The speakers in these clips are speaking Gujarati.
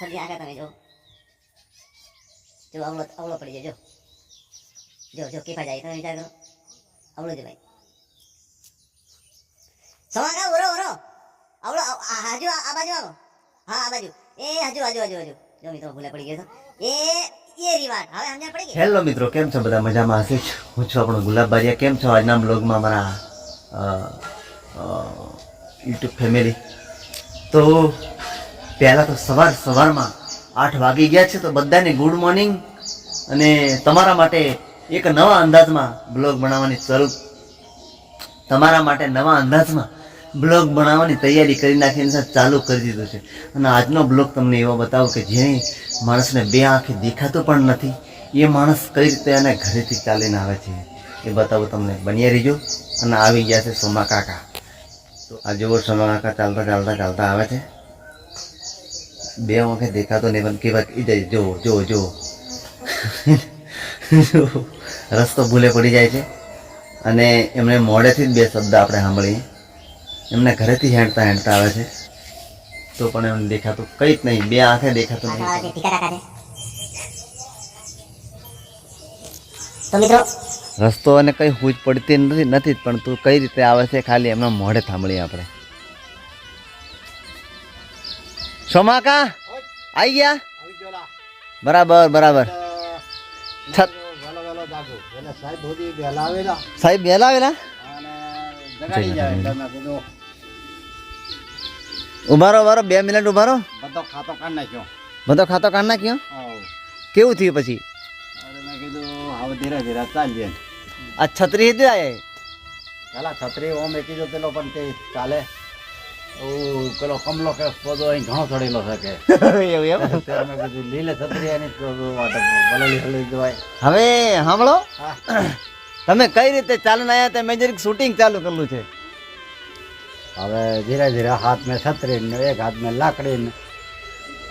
સડી આગળ તમે જો. જો, અવળો અવળો પડી જાય, જો. જો જો, કેફા જાય, તમે વિચાર કરો. અવળો જ ભાઈ. સવાગા ઓરો ઓરો અવળો હાજુ, આ બાજુ આવો. હા, આ બાજુ. એ હજુ, હાજુ હાજુ હાજુ. જો, મિત્રો, ભૂલે પડી ગયો એ હેલો મિત્રો, કેમ છો? બધા મજામાં હશે? હું છું આપણો ગુલાબ કેમ છો? આજના બ્લોગમાં મારા યુટ્યુબ ફેમિલી. તો પહેલાં તો સવાર સવારમાં આઠ વાગી ગયા છે, તો બધાને ગુડ મોર્નિંગ અને તમારા માટે એક નવા અંદાજમાં બ્લોગ બનાવવાની શરૂ તમારા માટે નવા અંદાજમાં બ્લોગ બનાવવાની તૈયારી કરી નાખીને સર ચાલુ કરી દીધું છે. અને આજનો બ્લોગ તમને એવો બતાવો કે જે માણસને બે આંખે દેખાતો પણ નથી, એ માણસ કઈ રીતે એને ઘરેથી ચાલીને આવે છે એ બતાવું તમને. બન્યા રહીજો. અને આવી ગયા છે સોમા કાકા. તો આ જુઓ સોમા કાકા ચાલતા ચાલતા ચાલતા આવે છે. બે આંખે દેખાતો નહીં પણ કેવા જાય જો જો જો. રસ્તો ભૂલે પડી જાય છે. અને એમણે મોડેથી જ બે શબ્દ આપણે સાંભળીએ. એમને ઘરેથી હેંડતા હેંડતા આવે છે. તો પણ એમને દેખાતું કંઈ જ નહીં બે આંખે દેખાતું નહીં. તો મિત્રો રસ્તો અને કંઈ હૂજ પડતી નથી નથી પણ તું કઈ રીતે આવે છે ખાલી એમના મોઢે સાંભળીએ આપણે. સોમાકા? આવી ગયા? બરાબર બરાબર. સાહેબ વહેલા આવેલા ઉભારો ઊભા બે મિનિટ ઉભારો. બધો ખાતો કાઢ નાખ્યો. બધો ખાતો કાઢ નાખ્યો. કેવું થયું પછી? આ છત્રી હતી આયે પેલા છત્રી ઓમ એકી પેલો પણ તે ચાલે. પેલો કમલો કે પોદો અહીં ઘણો ચડેલો છે કે. એવું એમ મેં કીધું લીલે છત્રી એની જ વાટે ભલેલી હલી જવાય. હવે સાંભળો. તમે કઈ રીતે ચાલીને આવ્યા તે મેં શૂટિંગ ચાલુ કરેલું છે? હવે ધીરે ધીરે હાથ મેં છત્રી ને એક હાથ મેં લાકડી ને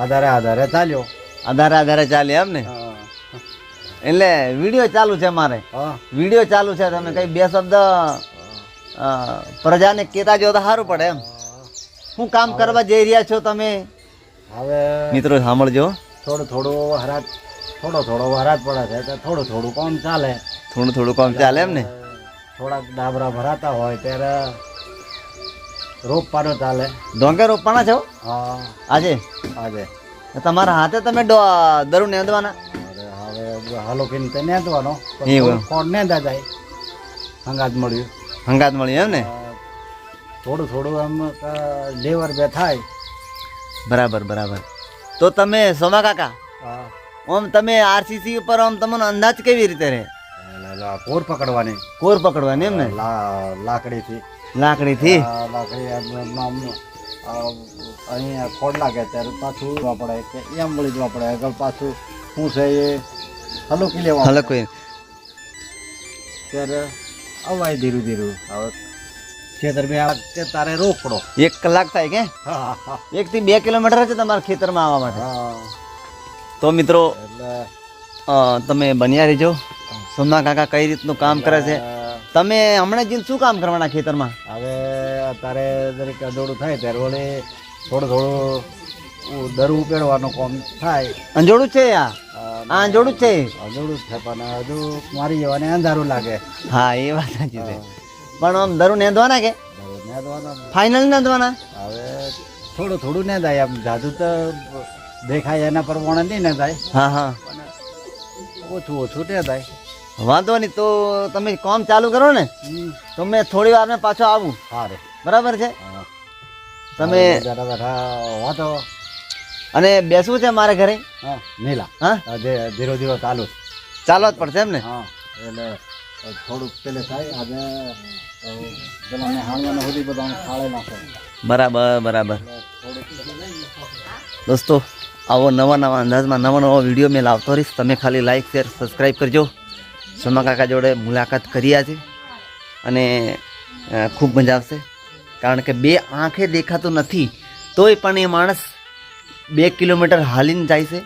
આધારે આધારે ચાલ્યો. આધારે આધારે ચાલ્યો એમ ને? એટલે વીડિયો ચાલુ છે મારે. વીડિયો ચાલુ છે તમે કઈ બે શબ્દ પ્રજાને કહેતા જો તો સારું પડે એમ. શું કામ કરવા જઈ રહ્યા છો તમે? હવે મિત્રો સાંભળજો. થોડું થોડો વરાત થોડો થોડો વરાત પડે છે તો થોડું થોડું કામ ચાલે. થોડું થોડું કામ ચાલે એમ ને? થોડાક ડાબરા ભરાતા હોય ત્યારે રોપવાનો ચાલે. ડોંગે રોપવાના છો હા? આજે? આજે. તમારા હાથે તમે દરુ નેંધવાના હવે હાલો તે નેદવાનો કોણ નેદા જાય? હંગાત મળ્યું. હંગાત મળ્યું એમ ને? થોડું થોડું આમ લેવર બે થાય બરાબર બરાબર. તો તમે સોમા કાકા. ઓમ તમે આરસીસી ઉપર આમ તમને અંદાજ કેવી રીતે રહે? કોર પકડવાની. કોર પકડવાની એમ ને? લાકડીથી. લાકડીથી? લાકડી અહીંયા ખોડ લાગે ત્યારે પાછું જોવા પડે કે એમ વળી જોવા પડે. આગળ પાછું શું છે એ હલકી લેવા હલો કોઈ ત્યારે અવાય ધીરું ધીરું. હવે ખેતર આ તારે રોકડો. એક કલાક થાય કે? એક થી બે કિલોમીટર છે તમારા ખેતરમાં આવવા માટે. હા. તો મિત્રો તમે બન્યા રહેજો. સોમના કાકા કઈ રીતનું કામ કરે છે? તમે હમણાં જઈને શું કામ કરવાના ખેતરમાં? હવે અત્યારે દરેક અજોડું થાય ત્યારે વળી થોડું થોડું દરું કોમ કામ થાય. અંજોડું છે આ? આ અંજોડું છે? અંજોડું છે પણ હજુ મારી જવાને અંધારું લાગે. હા એ વાત સાચી છે. પણ આમ દરું નેંધવાના કે? ફાઇનલ નેંધવાના હવે થોડું થોડું ને થાય આમ. જાદુ તો દેખાય એના પ્રમાણે નહીં ને થાય હા. હા ઓછું ઓછું ને થાય વાંધો નહીં તો તમે કામ ચાલુ કરો ને? તો મેં થોડી વાર પાછો આવું. સારું બરાબર છે. તમે વાંધો. અને બેસવું છે મારે ઘરે? હા નીલા. હા? ધીરો ધીરો ચાલુ ચાલવા ચાલો જ પડશે એમ ને? હા એટલે બરાબર બરાબર. દોસ્તો, આવો નવા નવા અંદાજમાં નવા નવા વીડિયો મેં લાવતો રહીશ. તમે ખાલી લાઈક શેર સબસ્ક્રાઈબ કરજો. સોમા કાકા જોડે મુલાકાત કરી આજે. અને ખૂબ મજા આવશે. કારણ કે બે આંખે દેખાતું નથી, તોય પણ એ માણસ બે કિલોમીટર હાલીને જાય છે.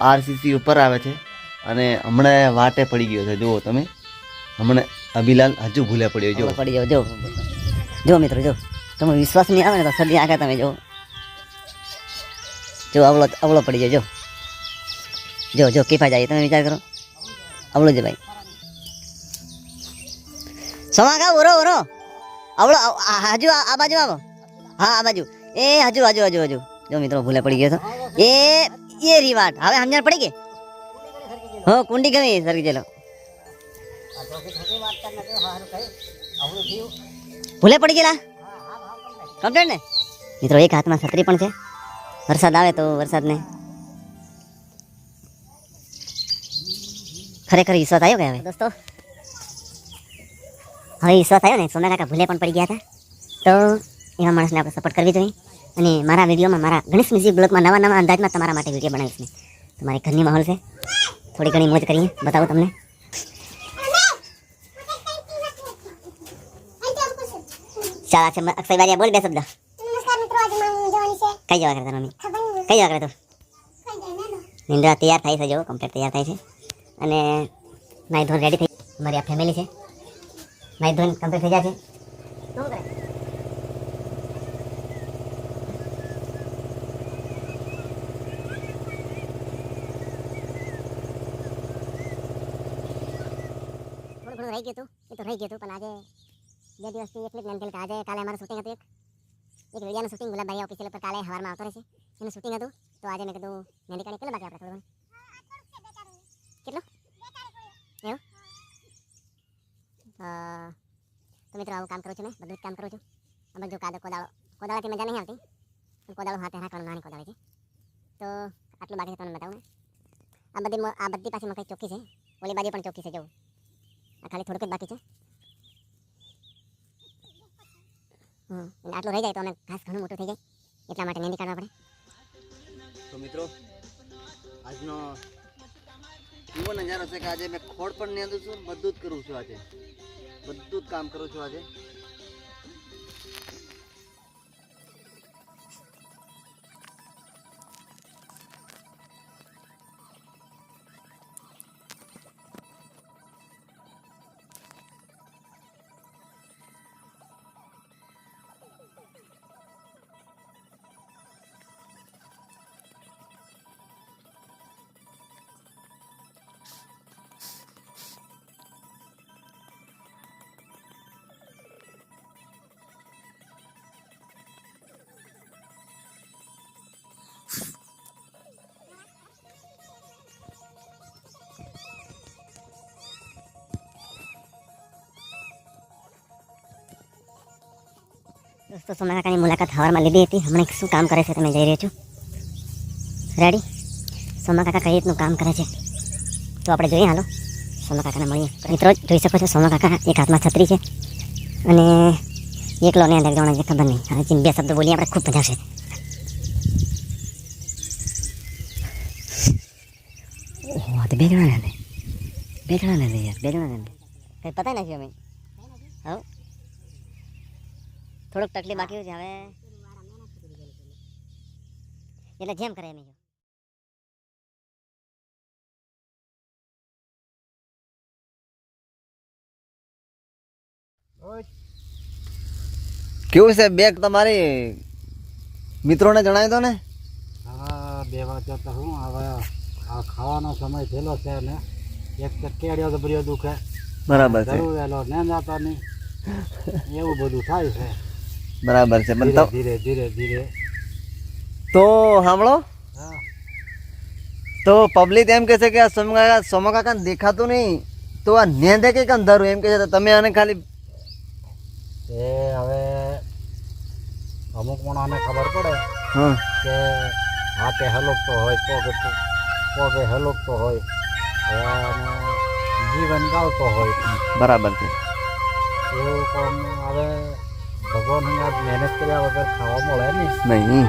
આરસીસી ઉપર આવે છે. અને હમણાં વાટે પડી ગયો છે. જુઓ તમે. હમણાં અભિલાલ હજુ ભૂલે પડ્યો જો પડી જાવ જો જો મિત્રો જો તમે વિશ્વાસ નહીં આવે ને તો સદી આગળ તમે જો જો અવળો અવળો પડી જાય જો જો કીફા જાય તમે વિચાર કરો. અવળો જ ભાઈ. સોમા કા ઓરો ઓરો અવળો હજુ આ બાજુ આવો. હા, આ બાજુ. એ હજુ હજુ હજુ હજુ. જો મિત્રો, ભૂલે પડી ગયો તો એ એ રીવાટ. હવે સમજણ પડી ગઈ. હો કુંડી ગમી સરકી ચલો ભૂલે પડી ગયેલા કમ્પ્લેટ ને મિત્રો એક હાથમાં છત્રી પણ છે વરસાદ આવે તો વરસાદને ખરેખર ઈશ્વર આવ્યો કે હવે દોસ્તો હવે ઈશ્વર થયો ને સોના કાકા ભૂલે પણ પડી ગયા હતા તો એવા માણસને આપણે સપોર્ટ કરવી જોઈએ અને મારા વિડીયોમાં મારા ગણેશ મ્યુઝિક બ્લોગમાં નવા નવા અંદાજમાં તમારા માટે વીડિયો બનાવીશ ને તમારી ઘરની માહોલ છે થોડી ઘણી મોજ કરીએ. બતાવું તમને. ચાલ છે અક્ષય બારિયા બોલ બે શબ્દ. મારું કઈ જવા કરે મમ્મી કઈ જવા કરે તું? કઈ નિંદ્રા તૈયાર થાય છે જો કમ્પ્લીટ તૈયાર થાય છે. અને નાઈ ધોન રેડી થઈ મારી આ ફેમિલી છે. નાઈ ધોન કમ્પ્લીટ થઈ જાય છે શું કરે થોડું ઘણું રહી ગયું હતું એ તો રહી ગયું હતું પણ આજે બે દિવસથી એટલી જ મહેનત કરી કે આજે કાલે અમારું શૂટિંગ હતું એક એક વિડીયોનું શૂટિંગ ગુલાબભાઈ ઓફિસિયલ પર કાલે સવારમાં આવતો રહેશે એનું શૂટિંગ હતું તો આજે મેં કીધું મહેંદી કાઢી કેટલો બાકી આપણે થોડું કેટલો એવું અ, તો મિત્રો આવું કામ કરું છું મેં બધું જ કામ કરું છું આ બધું કાદો કોદાળો કોદાળાથી મજા નહીં આવતી પણ કોદાળો હાથે રાખવાનું નાની કોદાળી છે તો આટલું બાકી છે તમને બતાવું ને આ બધી મ- આ બધી પાછી મકાઈ ચોખ્ખી છે ઓલી બાજુ પણ ચોખ્ખી છે જવું આ ખાલી થોડુંક જ બાકી છે. હા આટલું રહી જાય તો અમે ઘાસ ઘણું મોટું થઈ જાય. એટલા માટે મહેંદી કાઢવા પડે. તો મિત્રો, આજનો એવો નજારો છે કે આજે મેં ખોડ પણ નહીં છું, બધું જ કરું છું આજે. બધું જ કામ કરું છું આજે. દોસ્તો સોમા કાકાની મુલાકાત હવારમાં લીધી હતી. હમણાં શું કામ કરે છે તમે જઈ રહ્યો છો? રેડી સોમા કાકા કઈ રીતનું કામ કરે છે? તો આપણે જોઈએ હાલો. સોમા કાકાને મળીએ. મિત્રો જોઈ શકો છો સોમા કાકા એક હાથમાં છત્રી છે અને એકલો ને અંદર જવાનો ખબર નહીં. હવે બે શબ્દ બોલીએ આપણે ખૂબ મજા આવશે. ઓહ તો બે જણા ને. બે જણા ને યાર બે જણા ને. કઈ પતા નથી અમે? હા થોડુંક તકલીફ બાકી છે હવે. એટલે જેમ કરે એમ કેવું છે બેગ તમારી? મિત્રોને જણાવી દો ને. હવે બે વાગ્યા તો હું હવે આ ખાવાનો સમય થયેલો છે ને એક તો કેડિયો તો બરિયો દુખે. બરાબર જરૂર એલો ને જાતા નહીં એવું બધું થાય છે. બરાબર છે. પણ તો- ધીરે ધીરે ધીરે. તો સાંભળો. તો પબ્લિક એમ કહે છે કે આ સોમકાકા સોમકાકા સોમા કાકા દેખાતું નહીં. તો આ નેંદે કે અંધારું એમ કહે છે. તો તમે આને ખાલી એ હવે અમુક માણસને ખબર પડે કે હાથે હલોકતો હોય પગ પગે હલોકતો હોય જીવન ગાવતો હોય. બરાબર છે. એવું પણ હવે ભગવાન મહેનત કર્યા વગર ખાવા મળે નહીં. નહીં.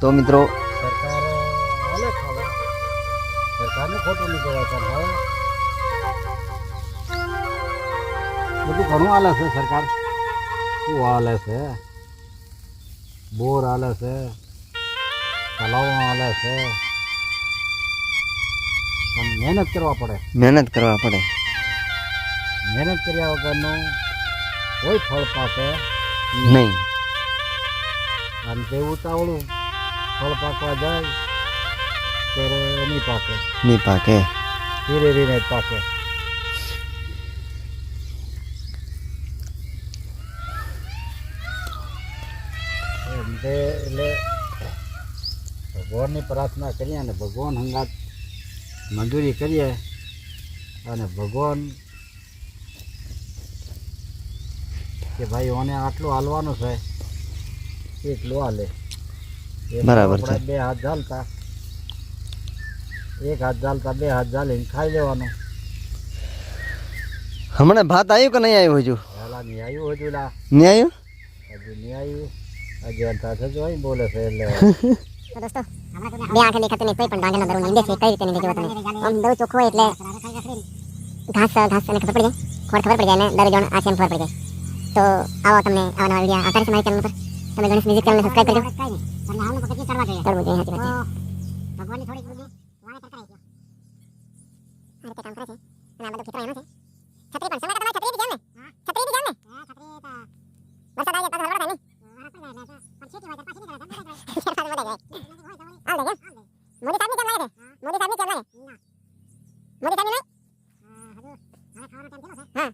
તો મિત્રો સરકાર ખાવા. સરકારનું ખોટું નહીં કહેવાય પણ હવે બધું ઘણું હાલે છે સરકાર. શું હાલે છે? બોર હાલે છે. તલાવ હાલે છે. પણ મહેનત કરવા પડે. મહેનત કરવા પડે. મહેનત કર્યા વગરનું કોઈ ફળ પાકે? નહીં. અને તે ઉતાવળું ફળ પાકવા જાય ત્યારે નહીં પાકે. નહીં પાકે. ધીરે ધીરે જ પાકે એટલે ભગવાનની પ્રાર્થના કરીએ અને ભગવાન હંગાત મંજૂરી કરીએ અને ભગવાન કે ભાઈ ઓને આટલું હાલવાનું છે એટલું હાલે બરાબર છે. બે હાથ ઝાલતા એક હાથ ઝાલતા બે હાથ ઝાલીને ખાઈ લેવાનું હમણાં ભાત આવ્યું કે નહીં આવ્યું હજુ હાલા નહીં આવ્યું હજુ લા નહીં આવ્યું હજુ નહીં આવ્યું હજુ અંતા છે જો બોલે છે એટલે દોસ્તો બે આંખે દેખાતું નહીં કોઈ પણ ડાંગરનો દરો નહીં દેખે કઈ રીતે નહીં દેખે તમે આમ દરો ચોખ્ખો હોય એટલે ઘાસ ઘાસ એને ખબર પડી જાય ખબર ખબર પડી જાય ને દરો જોણ આ છે ખબર પડી જાય તો આવો તમને આવા નવા વીડિયો આવતા રહેશે મારી ચેનલ પર તમે ગણેશ મ્યુઝિક ચેનલને સબસ્ક્રાઇબ કરજો. ચડવું જોઈએ. સાચી વાત છે. ભગવાનની થોડી બુદ્ધિ. વાણે કરતા રહેજો આ રીતે કામ કરે છે. અને આ બધું ખેતરો એનો છે. છત્રી પણ સમય તમારે છત્રી બી જામ ને? છત્રી બી જામ ને? વરસાદ આવી જાય તો હલવાડ થાય નહીં. હાલ દે કેમ? મોદી સાહેબની કેમ લાગે છે મોદી સાહેબની કેમ લાગે મોદી સાહેબની નહીં હા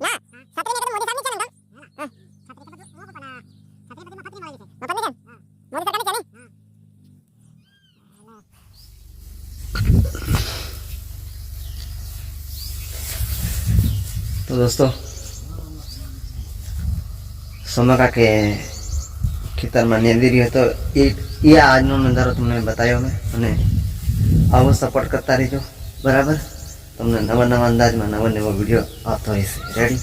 ના છત્રી ને કીધું મોદી સાહેબની કેમ એમ તો? હા. મફતની કેમ? મોદી સરકારની કેમ નહીં? તો દોસ્તો સોમા કાકે ખેતરમાં નેંદી રહ્યો હતો એ એ આજનો નજારો તમને બતાવ્યો મેં અને આવો સપોર્ટ કરતા રહેજો બરાબર તમને નવા નવા અંદાજમાં નવા નવા વીડિયો આપતો રહેશે રેડી